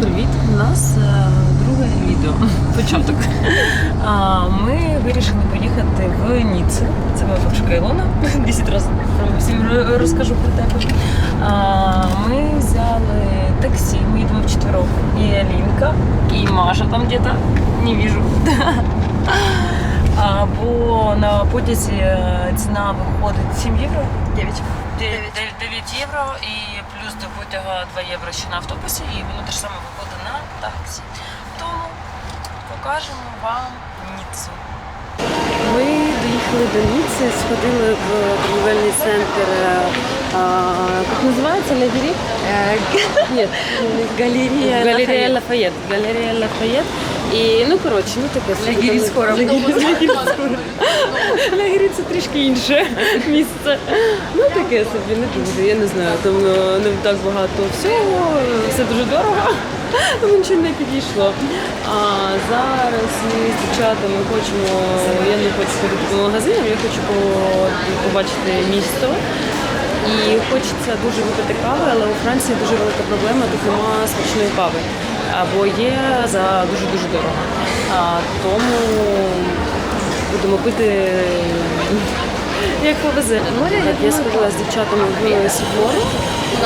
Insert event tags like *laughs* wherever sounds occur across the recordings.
привіт! У нас е, друге відео. *laughs* Початок. Ми вирішили поїхати в Ніццу. Це моя бабушка Ілона. 10 разів всім розкажу про тебе. Ми взяли таксі, ми їдемо вчетвером. І Алінка, і Маша там где-то. Не вижу. *laughs* А, бо на потязі е, ціна виходить 7 євро. 9. 9, 9 євро і до потяга 2 євро ще на автобусі, і воно те ж саме виходить на таксі. Тому покажемо вам Ніццу. Ми доїхали до Ніцци, сходили в торгівельний центр. А, як називається Легері? Ні, *laughs* галерея, галерея Лафайет. Галерея Лафайет. І ну коротше, ну таке собі. Легері скоро. Легері це трішки інше місце. Ну таке собі не дуже, я не знаю. Там е, не так багато всього, все дуже дорого. Тому нічого не підійшло. А зараз ми з дівчатами хочемо. Я не хочу ходити по магазинам, я хочу побачити місто. І хочеться дуже випити кави, але у Франції дуже велика проблема, тут нема смачної кави. Або є за дуже-дуже дорого. А, тому будемо пити як повезе. Так, я сходила з дівчатами в Сіфору.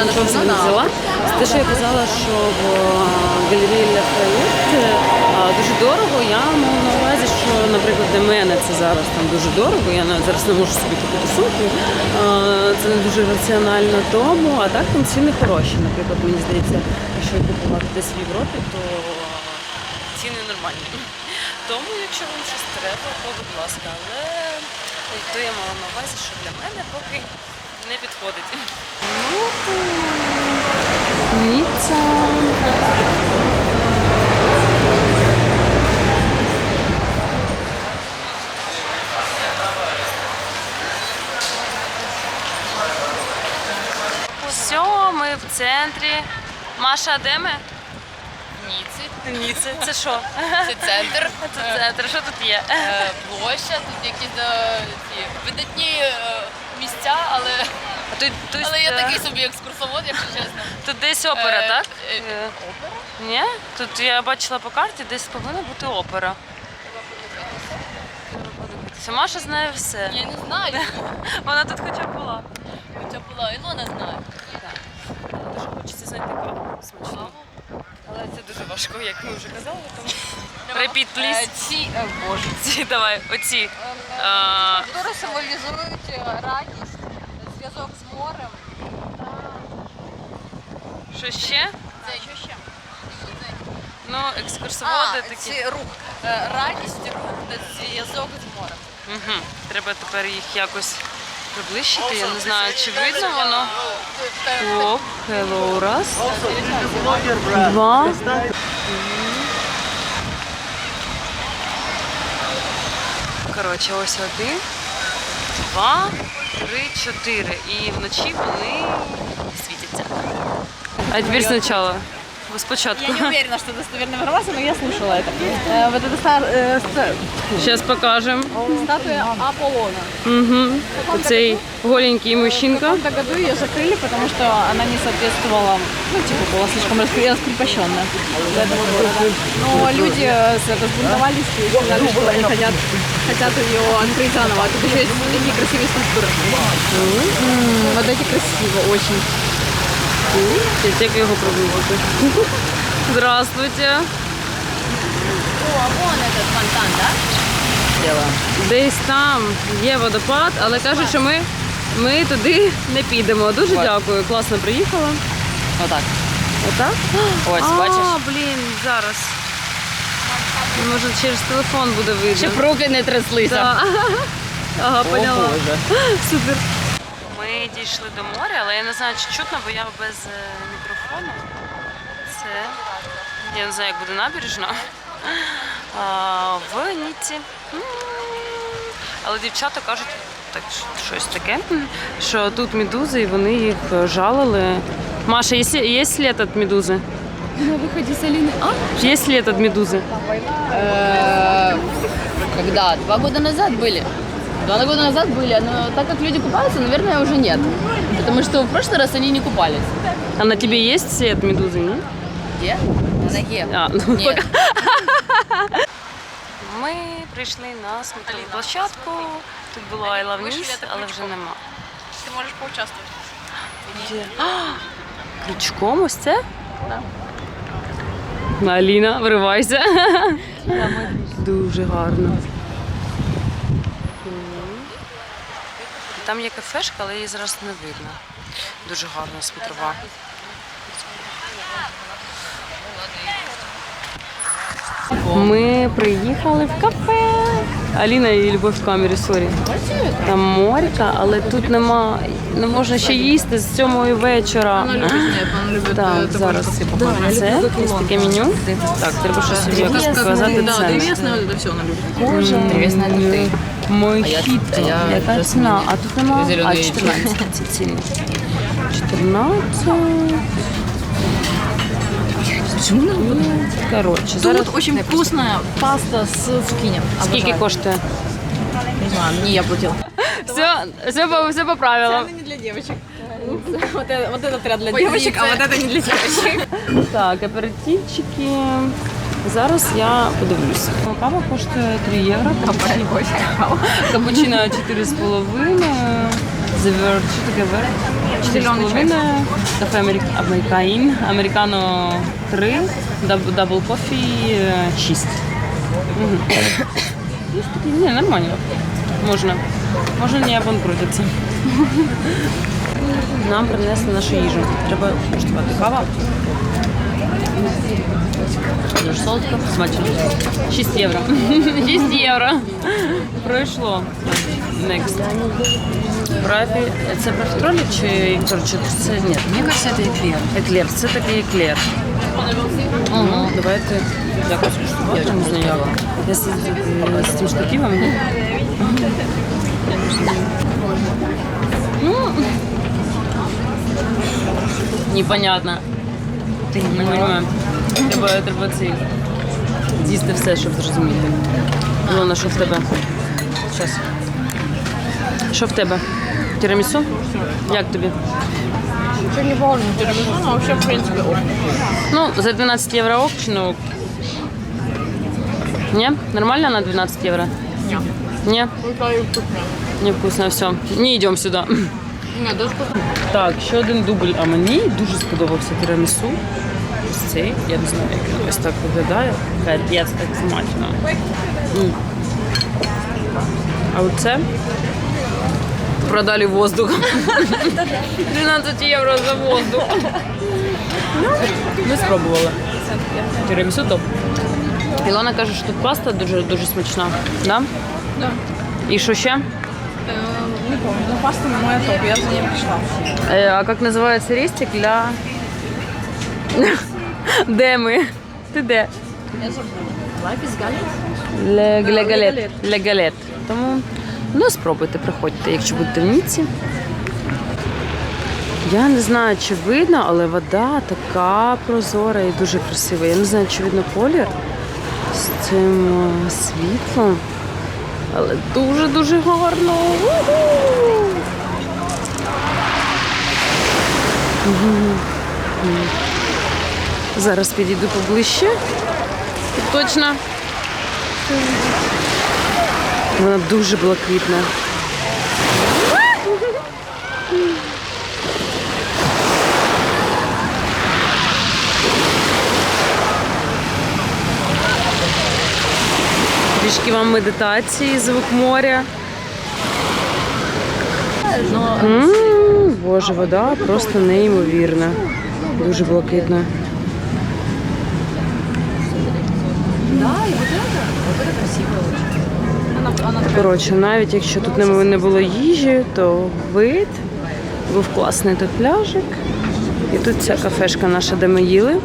Нічого собі не взяла. Те, що я казала, що в галереї Лафайет дуже дорого. Я маю на увазі, що, наприклад, для мене це зараз там дуже дорого. Я навіть зараз не можу собі купити сумку. Це не дуже раціонально тому, а так там ціни хороші. Наприклад, мені здається, якщо купувати десь в Європі, то ціни нормальні. Тому, якщо вам щось треба, то будь ласка, але то я мала на увазі, що для мене поки не підходить. Ну, Все, ми в центрі. Маша, де ми? Ніці. Ніце. Це що? Це центр. *laughs* Це центр. Що тут є? Е, Площа, тут якісь е, видатні е, місця, але, А тут, тут, але я е, такий собі екскурсовод, якщо чесно. Тут десь опера, Е, так? е, Е, Опера? Ні? Тут я бачила по карті, десь повинна бути опера. Треба подивитися. Маша знає все. Я не знаю. *laughs* Вона тут хоча б була. Хоча була Ілона знає. Дуже хочеться знайти каву смачну. Важко, як ми вже казали. Тому... *laughs* Repeat, Е, please. Ці, е, боже. Ці, давай, оці. Е, А. Скульптури символізують е, радість, зв'язок з морем. Що ще? Це що ще? Ну, екскурсоводи А, такі. ці рух. Е, Радість, рух та зв'язок з морем. Угу. Треба тепер їх якось приближити. Я не знаю, чи видно воно. Оп, hello, раз. Два. Коротше, ось один, два, три, чотири. І вночі вони світяться. А тепер спочатку. Спочатку. Я не уверена, что достоверная информация, но я слышала это. Э, Вот эта ста- э, ста- Зараз покажемо. статуя Аполлона. Угу. Оцей голенький В мужчинка. каком-то году ее закрыли, потому что она не соответствовала, ну, типа, была слишком раскр- раскрепощенная для этого города. Но люди э, с- это, сбунтовались и сказали, что они хотят, хотят ее открыть заново. А тут еще есть такие красивые скульптуры. М, Вот эти красивые очень. Як його приблизити? *laughs* Здравствуйте. О, а вон этот фонтан, да? Десь там є водопад, але кажуть, що ми, ми туди не підемо. Дуже дякую. Класно приїхала. Вот так. Отак? *gasps* Ось, а, бачиш? блін, зараз. Може через телефон буде видно. Щоб руки не тряслися. Да. *laughs* Ага, поняла. *laughs* Супер. Ми дійшли до моря, але я не знаю, чи чутно, бо я без е, мікрофону. Це. Я не знаю, як буде набережна. А, в Ніці. М. Але дівчата кажуть, так, щось таке, що тут медузи, і вони їх е, жалили. Маша, є, слід- є слід від медузи? На выходе с Алины. А? Є слід від медузи? Э, Когда? Два года назад были. Два года назад были, но так как люди купаются, наверное, уже нет. Потому что в прошлый раз они не купались. А на тебе є слід медузи, ні? Где? Вона є. А, ну, Ні. пока. Ми прийшли на смотрову площадку. Тут було I Love Nice, але вже нема. Ты можешь поучаствовать. Крючком ось це? Аліна, виривайся. Дуже гарно. Там є кафешка, але її зараз не видно. Дуже гарна смотрова. Ми приїхали в кафе. Аліна і любов в камері, сорі. Там морька, але тут нема, не можна ще їсти з сьомої вечора. Нет, он любит Так, зараз. Це ось таке меню. Так, треба щось собі якось показати Да, це. древесное вот это все она любит. Древесное это ты. Мохіто. а я Яка жасмин. ціна? А тут нема. А, Зелений 14 ці ціни. 14. Почему она любит? Коротше, зараз Тут очень вкусная паста с цукини. скільки Обожаю. коштує? Не знаю, не я платила. Все, все, по, все по правилам. Это не для девочек. Вот, это, вот этот ряд для Позиция. девочек, а вот это не для девочек. Так, аперитивчики. Зараз я подивлюся. Кава коштує 3 євро. Капучино 4,5. Заверт, що таке верт? 4,5. Кафе Америк... Америкаїн. Американо 3. Дабл кофі 6. Мгм. Ну, що таке? Ні, нормально. Можна. Можна не обанкрутитися. Нам принесли нашу їжу. Треба куштувати кава. Дуже солодко, смачно. 6 євро. *laughs* 6 євро. Пройшло. Next. Профі. Це профітролі чи коротше, це ні. Мне кажется, это эклер. Еклер. Це такий еклер. Угу. Давайте якось куштувати, не знаю як. Я з, з цим штативом. ні? Ну, *laughs* непонятно. Не понимаю. Треба, треба цей з'їсти все, щоб зрозуміти. Ілона, що в тебе? Щас. Що в тебе? Тірамісу? Як тобі? Ничего не помню, тирамису, но вообще, в принципе, ок. Ну, за 12 євро ок чи не ок? Ні? Нормально на 12 євро? Ні? И вкусно. Невкусно, все. Не йдемо сюди. Нет, даже. Так, ще один дубль. А мені дуже сподобався тірамісу. Ось цей, я не знаю, як він ось так виглядає. Капець, так смачно. М. А оце продали воздух. *laughs* 12 євро за воздух. Ми спробували. Тірамісу топ. Ілона каже, що тут паста дуже дуже смачна. Да? Да. І що ще? Э, не помню, но паста моя топ, я за ней пришла. Э, А как называется рестик для... Де ми? Ти де? Я забыла. Life is Gallet? Для, для для галет. галет. Для галет. Тому ну спробуйте, приходьте, якщо будете в Ніці. Я не знаю, чи видно, але вода така прозора і дуже красива. Я не знаю, чи видно колір з цим е, світлом. Але дуже-дуже гарно. Зараз підійду поближче. Точно. Вона дуже блакитна. Трішки вам медитації, звук моря. Боже, вода просто неймовірна. Дуже блакитна. Коротше, навіть якщо тут не було їжі, то вид був класний тут пляжик. І тут ця кафешка наша, де ми їли.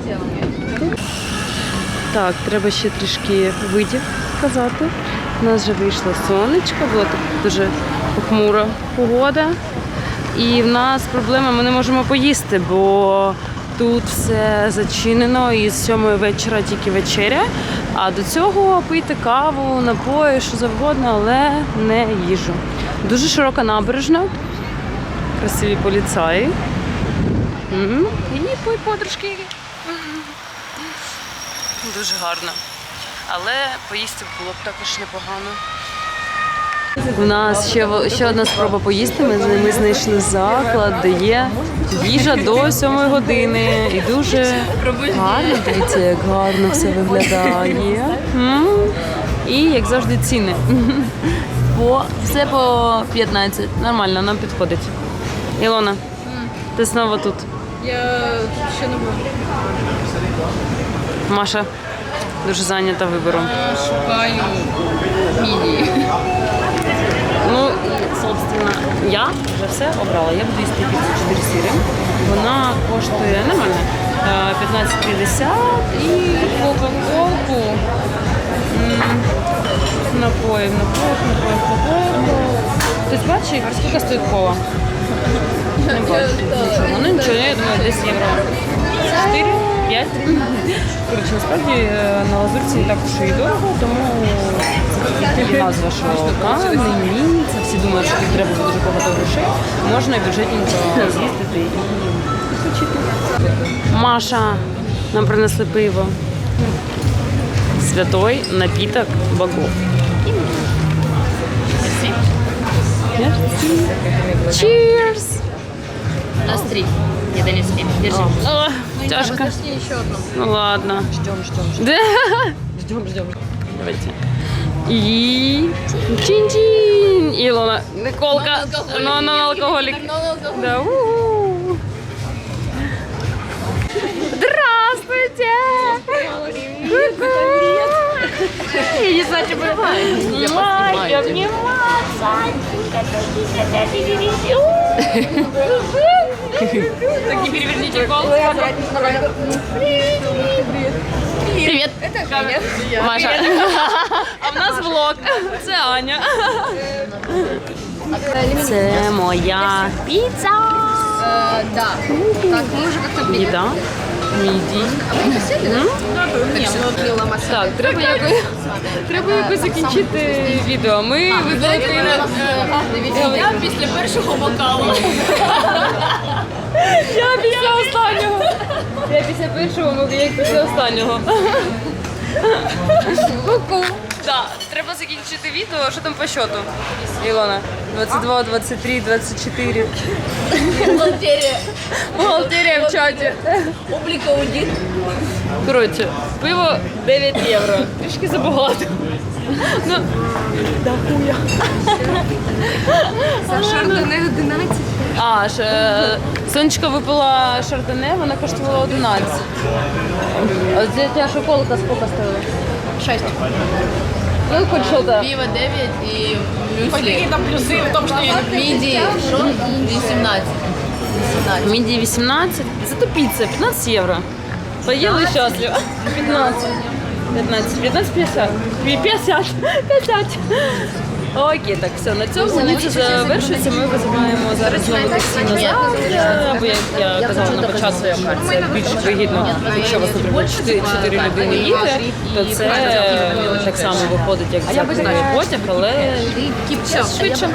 Так, треба ще трішки видів показати. У нас вже вийшло сонечко, була так дуже похмура погода. І в нас проблема, ми не можемо поїсти, бо тут все зачинено і з сьомої вечора тільки вечеря. А до цього пийте каву, напої, що завгодно, але не їжу. Дуже широка набережна, красиві поліцаї. І подружки. дуже гарно. Але поїсти було б також непогано. У нас ще, ще одна спроба поїсти. Ми, ми знайшли заклад, де є їжа до 7 години. І дуже гарно. Дивіться, як гарно все виглядає. І як завжди ціни. По, все по 15. Нормально, нам підходить. Ілона, ти знову тут. Я ще не буду. Маша дуже зайнята вибором. Шукаю мідії. Ну, собственно, я вже все обрала. Я буду їсти піцу 4 сири. Вона коштує нормально. е, 15,50 і кока-колку. Напоїв, напоїв, напоїв, напоїв. Хтось бачить, скільки стоїть кола? Не бачу. Ну нічого, я думаю, десь євро 4, 5. Коротше, насправді е, на лазурці не так уж і дорого, тому це назва, що камінь, ні, це всі думають, що тобі треба дуже багато грошей. Можна бюджетненько з'їздити і відпочити. Маша, нам принесли пиво. Святой напиток богов. Cheers! У нас три. Я не спим. Держи. О, тяжко. Подожди, еще одну. Ну ладно. Ждем, ждем, Да. ждем, ждем. Давайте. И чин-чин. Илона. Николка. Но она алкоголик. Да. у-у. Здравствуйте. Ку-ку. Я не знаю, что бывает. Мать, обниматься. Так, не переверните голову. Привет. Маша. А в нас влог. Це Аня. Це моя піца. Э, да. Так, мы уже как-то Їда. Міді. Так, треба якось, треба якось закінчити відео. Ми великий Я після першого бокалу. Я після останнього. Я після першого, як після останнього. Ку-ку. Так, треба закінчити відео. Що там по счету? Ілона? 22, 23, 24. Бухгалтерія. Бухгалтерія в чаті. Облік аудит. Коротше, пиво 9 євро. Трішки забагато. Ну, да хуя. Шардоне 11. А, ж, е, сонечка випила шардоне, вона коштувала 11. А це ця шоколка скільки стоїла? 6. Ну, хоч що то. Пиво 9 і мюслі. там плюсы в том, что я Міді, що? 18. 18. Міді 18, зато піца 15 євро. Поїли щасливо. 15. 15. 15 50. 50. 50. Окей, так, все, на цьому ніч завершується. Ми визиваємо зараз знову таксі назад. Або як я казала на початку, це більш вигідно. Якщо вас, наприклад, 4, 4 людини їде, то це так само виходить, як взяти потяг, але швидше.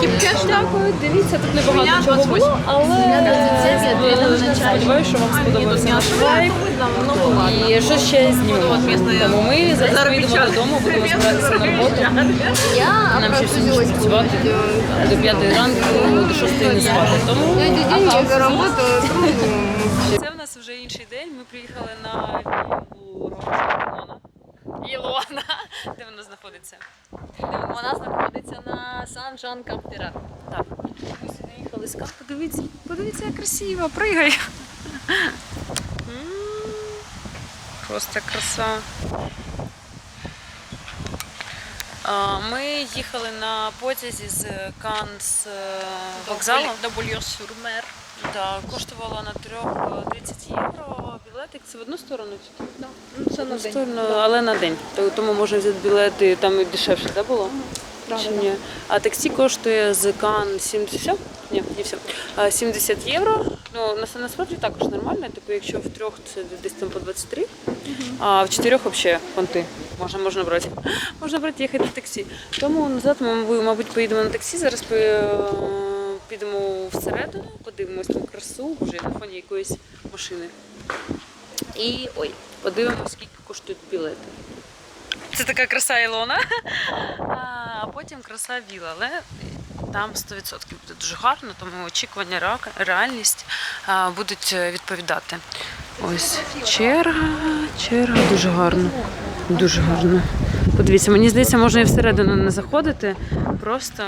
Кіпкеш, дякую. Дивіться, тут небагато чого було, але сподіваюся, що вам сподобався наш лайк. І що ще знімемо. Тому ми зараз поїдемо додому, будемо збиратися на роботу. *laughs* Нам ще всю ніч працювати до п'ятої ранку, до шостої не спати. Тому *laughs* це в нас вже інший день. Ми приїхали на віллу Романа. Ілона. Де вона знаходиться? Вона знаходиться на Сан-Жан Каптера. Так, ми сюди їхали з Кап. Подивіться, подивіться, як красиво, пригай. Просто краса. Ми їхали на потязі з Кан з е, вокзалу. До Бульйос-Сюрмер. Так, коштувало на трьох е, 30 євро. Білетик це в одну сторону чи так? Ну, це на В сторону, але на день. Тому можна взяти білети, там і дешевше, так було? Чи ні? А таксі коштує з Кан 70, ні, не все, 70 євро. Ну, на- насправді також нормально. Типу, якщо в трьох це десь там по 23, а в чотирьох взагалі понти. Можна, можна брати. *laughs* Можна брати їхати на таксі. Тому назад ми, мабуть, поїдемо на таксі. Зараз пи- підемо всередину, подивимось там красу, вже на фоні якоїсь машини. І ой, Подивимось, скільки коштують білети. Це така краса Ілона, а потім краса Віла. Але там 100% буде дуже гарно, тому очікування, реальність будуть е, відповідати. Ось черга, черга, дуже гарно. Дуже гарно. Подивіться, мені здається, можна і всередину не заходити. Просто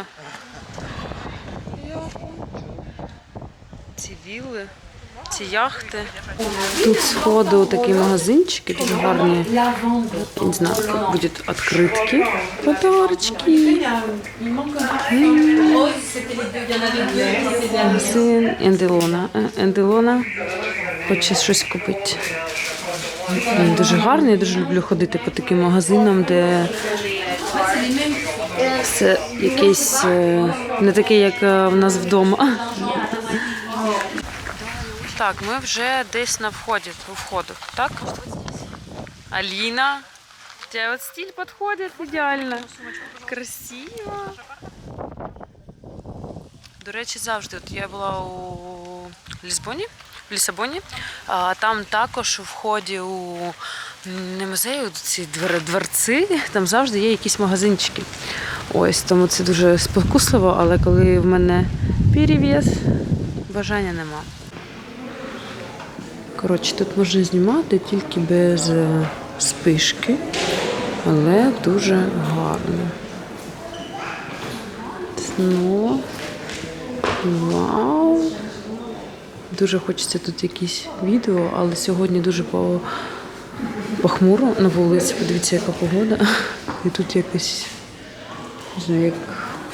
ці вілли, ці яхти. Тут сходу такі магазинчики дуже гарні. Не знаю, будуть відкритки. Подарочки. Магазин Енделона. Енделона хоче щось купити. Він дуже гарний, я дуже люблю ходити по таким магазинам, де все якесь е, не таке, як е, в нас вдома. Так, ми вже десь на вході, у входу, так? Аліна. У тебя вот стиль подходит идеально. Красиво. До речі, завжди. От я була у Лісбоні, в Лісабоні. А там також у вході у не музею, ці дворці, там завжди є якісь магазинчики. Ось, тому це дуже спокусливо, але коли в мене перевес, бажання нема. Коротше, тут можна знімати тільки без е, спишки, але дуже гарно. Ну, вау. Дуже хочеться тут якісь відео, але сьогодні дуже по... похмуро на вулиці. Подивіться, яка погода. І тут якось, не знаю, як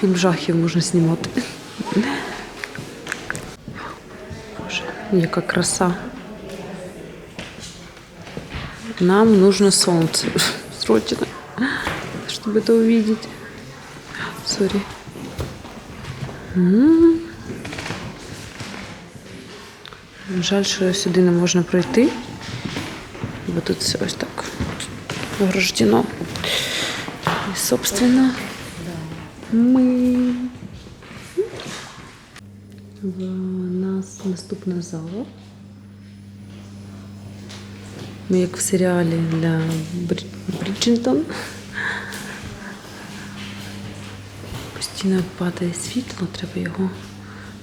фільм жахів можна знімати. Боже, яка краса. Нам нужно солнце. *laughs* Срочно. Чтобы это увидеть. Сори. Жаль, що сюди не можна пройти. Бо тут все ось так ограждено. І, собственно, ми. В нас наступна зала. Ми як в серіалі для Брі- Бріджентон. Постійно падає світло, треба його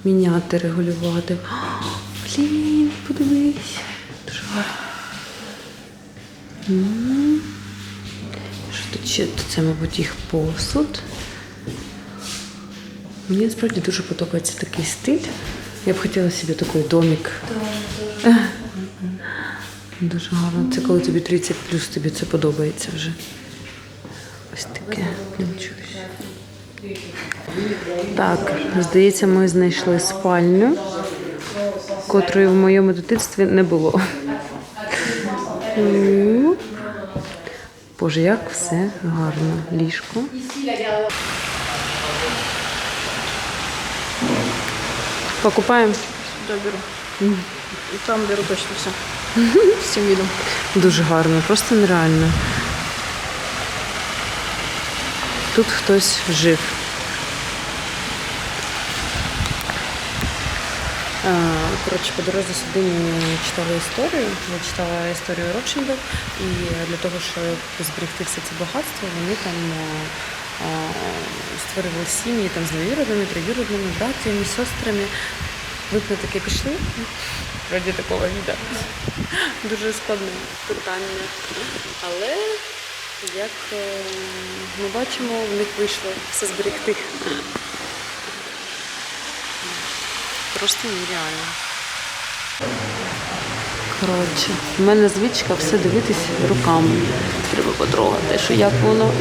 міняти, регулювати. О, Блін, подивись. Дуже гарно. Що тут ще? Це, мабуть, їх посуд. Мені насправді дуже подобається такий стиль. Я б хотіла собі такий домик. Дуже гарно. Це коли тобі 30 плюс, тобі це подобається вже. Ось таке. Так, здається, ми знайшли спальню, котрої в моєму дитинстві не було. Боже, як все гарно. Ліжко. Покупаємо. Да. Там беру точно все. С тем видом. Дуже гарно, просто нереально. Тут хтось жив. Коротше, по дорозі сюди ми читали історію. Я читала історію Ротшильдів, і для того, щоб зберегти все це багатство, вони там а, а, створювали сім'ї там з двоюродними, троюродними, братями, сестрами. Ви б на таке пішли? Раді такого відео. Дуже складне питання. Але як е, ми бачимо, в них вийшло все зберегти. Просто нереально. Коротше, в мене звичка все дивитись руками. Треба потрогати, що як воно.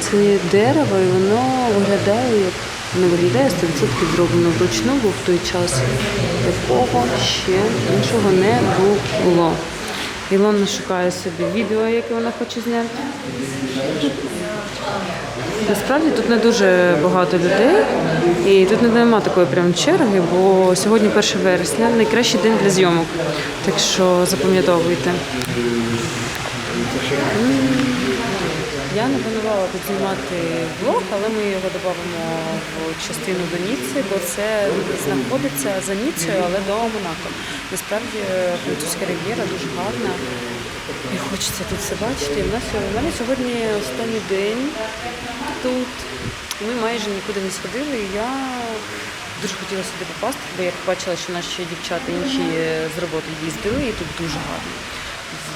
Це дерево, і воно виглядає як не виглядає 100% зроблено вручну, бо в той час такого ще іншого не було. Ілона шукає собі відео, яке вона хоче зняти. Насправді тут не дуже багато людей, і тут немає такої прям черги, бо сьогодні 1 вересня, найкращий день для зйомок. Так що запам'ятовуйте. Я не планувала тут знімати влог, але ми його додамо в частину до Ніцци, бо це знаходиться за Ніццею, але до Монако. Насправді французька рив'єра дуже гарна. І хочеться тут все бачити. В нас у мене сьогодні останній день тут. Ми майже нікуди не сходили. І я дуже хотіла сюди попасти, бо я побачила, що наші дівчата інші з роботи їздили, і тут дуже гарно.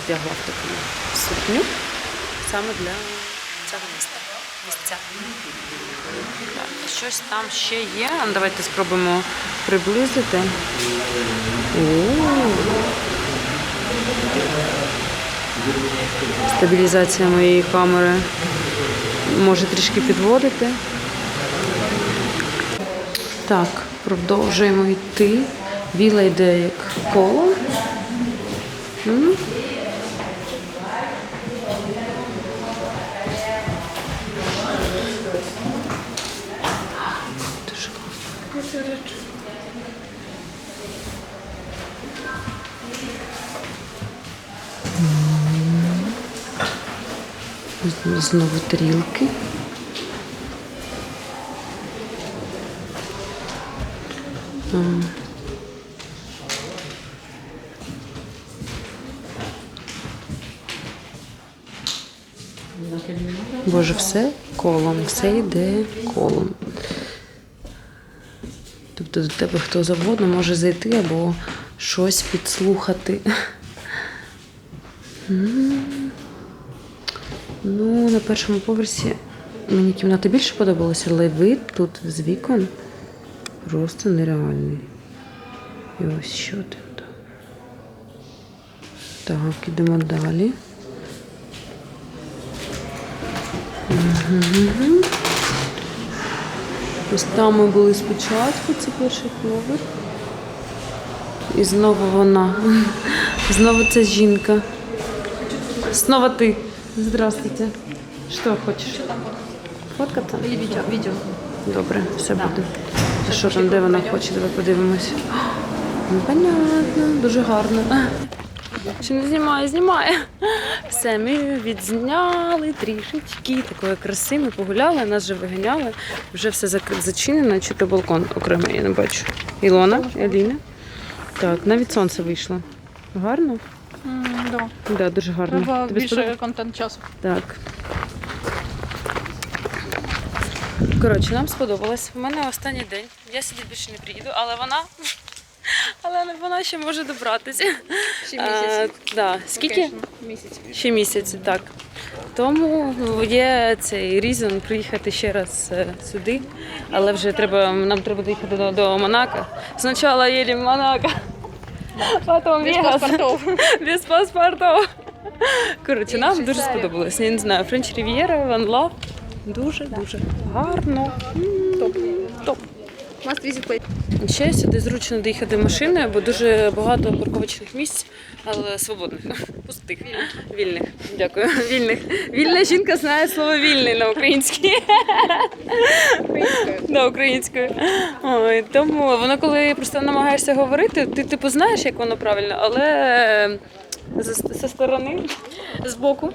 Вдягла в таку сукню саме для цього міста. Місця. Так, щось там ще є. Давайте спробуємо приблизити. О! Стабілізація моєї камери може трішки підводити. Так, продовжуємо йти. Віла йде як коло. Знову тарілки. Боже, все колом, все йде колом. Тобто до тебе хто завгодно може зайти або щось підслухати. Ну, на першому поверсі мені кімната більше подобалася, але вид тут з вікон просто нереальний. І ось що там. Так, ідемо далі. Мгм. Ось там ми були спочатку, це перший поверх. І знову вона. *laughs* Знову ця жінка. Знову ти. Здравствуйте. Що хочеш? Фоткати? Или видео. видео. Добре, все буде. А що там, де вона хоче? Давай подивимось. Ну, понятно, дуже гарно. Чи не знімає, знімає. Все, ми відзняли трішечки такої краси. Ми погуляли, нас вже виганяли. Вже все зак- зачинено, чи то балкон окремий, я не бачу. Ілона, Еліна. Так, навіть сонце вийшло. Гарно? Да. Да, дуже гарно. Треба Тобі більше сподобалось? контент часу. Так. Коротше, нам сподобалось. У мене останній день. Я сюди більше не приїду, але вона. *laughs* Але вона ще може добратися. Ще А, да. Скільки? Місяць. Ще місяць, так. Тому є цей різон приїхати ще раз е, сюди. Але вже треба, нам треба доїхати до, до Монако. Спочатку їдемо в Монако, потім Без Вегас. паспортов. *laughs* Без паспорту. Коротше, нам дуже сподобалось. Я не знаю, Френч Рів'єра, One Love. Дуже дуже гарно. Топ. Топ. Ще сюди зручно доїхати машиною, бо дуже багато парковочних місць, але свободних, *laughs* пустих, вільних. Дякую. Вільних. Вільна жінка знає слово вільний на українській. Да, українською. Ой, тому воно, коли просто намагаєшся говорити, ти типу знаєш, як воно правильно, але зі зі сторони, з боку.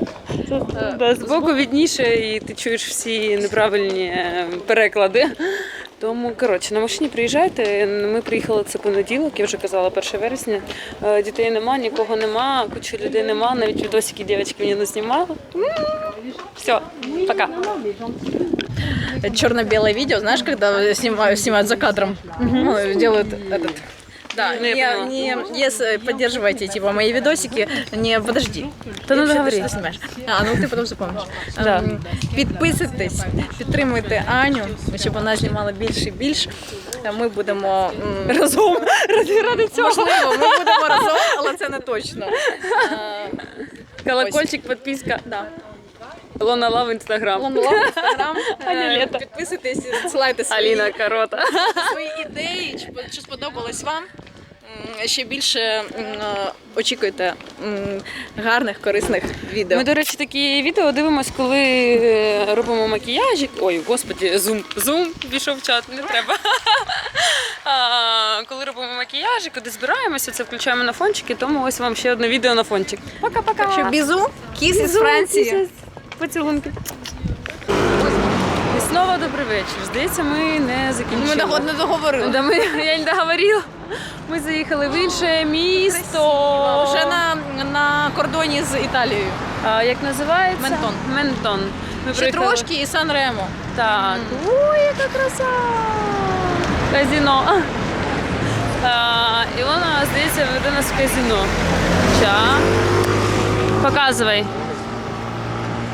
З боку відніше, і ти чуєш всі неправильні е, переклади. Тому, коротше, на машині приїжджайте. Ми приїхали це понеділок, я вже казала, 1 вересня. Е, Дітей нема, нікого нема, кучу людей нема, навіть відосики дівчатки мені не знімали. Все, пока. Черно-белое видео, знаешь, когда знімають снимают за кадром, Ну, делают этот. Да, Ну, я не, не, если поддерживаете типа мои видосики, не подожди. Та ну Ти договори. що знімаєш? А, ну ти потім запомниш. Да. Підписуйтесь, підтримуйте Аню, щоб вона знімала більше і більше. Ми будемо м, Разом ради, цього. можливо, ми будемо разом, але це не точно. Колокольчик, підписка. Да. Лона Лав інстаграм. Онлайн, інстаграм. *laughs* Аня Е. Підписуйтесь, надсилайте свої, Аліна Корота. свої ідеї, чи, чи сподобалось вам. М, Ще більше м, е, очікуйте м, гарних, корисних відео. Ми, до речі, такі відео дивимося, коли е, робимо макіяжик. Ой, господі, зум, зум пішов в чат, не треба. *laughs* А, коли робимо макіяжик, куди збираємося, це включаємо на фончики, тому ось вам ще одне відео на фончик. Пока-пока. Що бізу, кіс із Франції. Поцілунки. І знову добрий вечір. Здається, ми не закінчили. Ми догод договорили. Да, ми, я не договорила. Ми заїхали в інше місто. Вже на, на кордоні з Італією. А, як називається? Ментон. Ментон. Ми Ще приїхали- трошки і Сан-Ремо. Так. Ой, яка краса! Казіно. А, і вона, здається, веде нас в казіно. Ча. Показувай.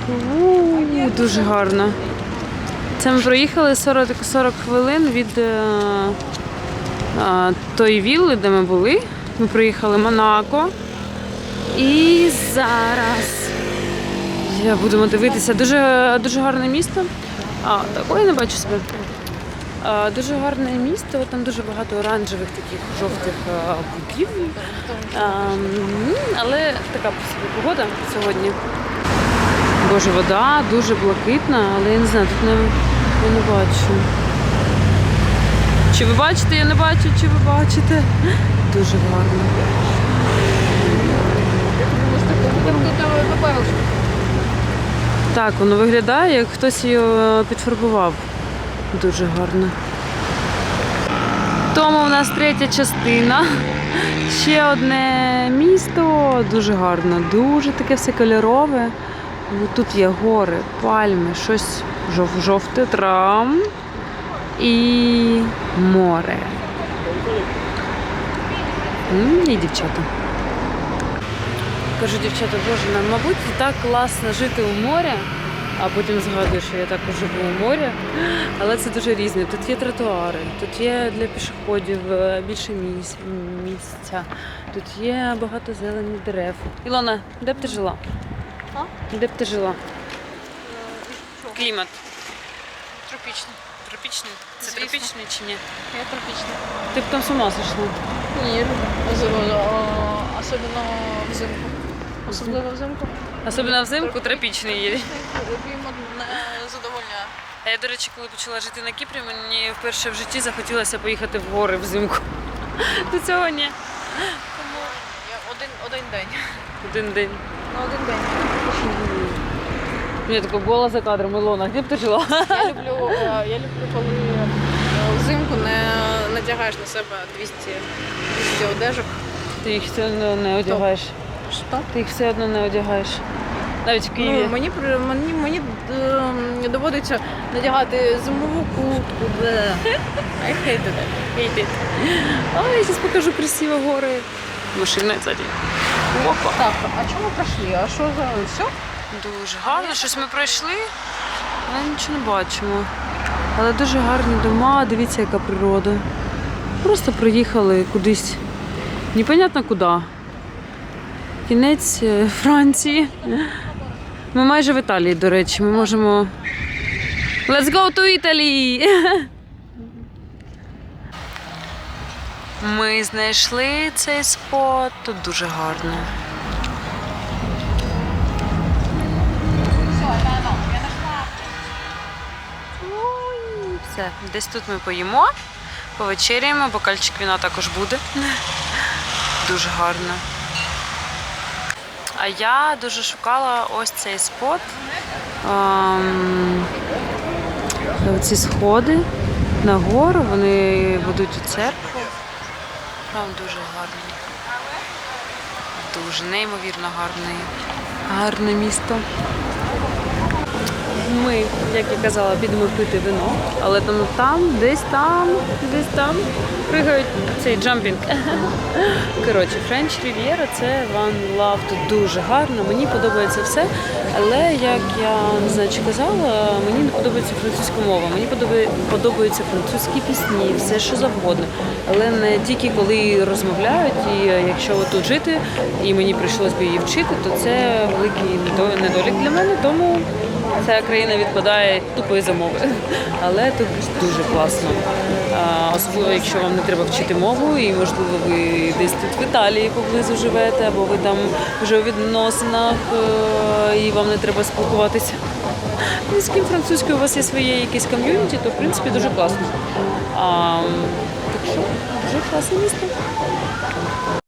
У, дуже гарно. Це ми проїхали 40, 40 хвилин від е, а, тої вілли, де ми були. Ми проїхали Монако. І зараз я будемо дивитися. Дуже, дуже гарне місто. А, такої не бачу себе. А, дуже гарне місто, там дуже багато оранжевих таких жовтих будівель. Але така погода сьогодні. Боже, вода дуже блакитна, але я не знаю, тут не, я не бачу. Чи ви бачите, я не бачу, чи ви бачите. Дуже гарно. Так, воно виглядає, як хтось її підфарбував. Дуже гарно. Тому в нас третя частина. Ще одне місто, дуже гарно, дуже таке все кольорове. Тут є гори, пальми, щось жов- жовте, трам і море. І дівчата. Кажу, дівчата, боже, нам, мабуть, так класно жити у морі, а потім згадую, що я також живу у морі. Але це дуже різне. Тут є тротуари, тут є для пішоходів е, більше місця, тут є багато зелені дерев. Ілона, де б ти жила? Де б ти жила? Клімат. Тропічний. Тропічний? Це Звісно. тропічний чи ні? Я тропічний. Ти б там з ума сошла. Ні, я люблю. Особливо взимку. Особливо взимку. Особливо взимку тропічний є. Клімат не задовольняє. А я, до речі, коли почала жити на Кіпрі, мені вперше в житті захотілося поїхати в гори взимку. До цього ні. Тому Я один, один день. Один день. На один день. Мені тако гола за кадром, Ілона, де б ти жила? Я люблю, е, я люблю, коли е, взимку не надягаєш на себе 200, 200 одежок. Ти їх все одно не одягаєш. Що? Ти їх все одно не одягаєш. Навіть в Ну, Києві. мені, при- мені, мені е, доводиться надягати зимову куртку. Бе. *laughs* I hate it. Hate it. А, я зараз покажу красиві гори. Машина ззаді. Опа. Так, а чому пройшли? А що за все? Дуже гарно, щось ми пройшли, але нічого не бачимо. Але дуже гарні дома, дивіться, яка природа. Просто приїхали кудись. Непонятно куди. Кінець е, Франції. Ми майже в Італії, до речі. Ми можемо. Let's go to Italy! *laughs* Ми знайшли цей спот. Тут дуже гарно. Все, десь тут ми поїмо, повечеряємо, бокальчик віна також буде. Дуже гарно. А я дуже шукала ось цей спот. Ем, ці сходи на гору, вони ведуть у церкву. Прям дуже гарний. Дуже неймовірно гарний. Гарне місто. Ми, як я казала, підемо пити вино, але там, там, десь там, десь там пригають цей джампінг. *laughs* Коротше, Френч Рів'єра це One Love. Тут дуже гарно. Мені подобається все. Але як я не знаю, чи казала, мені не подобається французька мова. Мені подобаються французькі пісні, все що завгодно. Але не тільки коли розмовляють, і е, якщо тут жити, і мені прийшлось би її вчити, то це великий недолік для мене. Тому ця країна відпадає тупої замови. Але тут дуже класно. Особливо, якщо вам не треба вчити мову, і можливо ви десь тут в Італії поблизу живете, або ви там вже у відносинах е, і вам не треба спілкуватися. Ну, з ким французькою у вас є своє якесь ком'юніті, то в принципі дуже класно. А, так що дуже класне місто.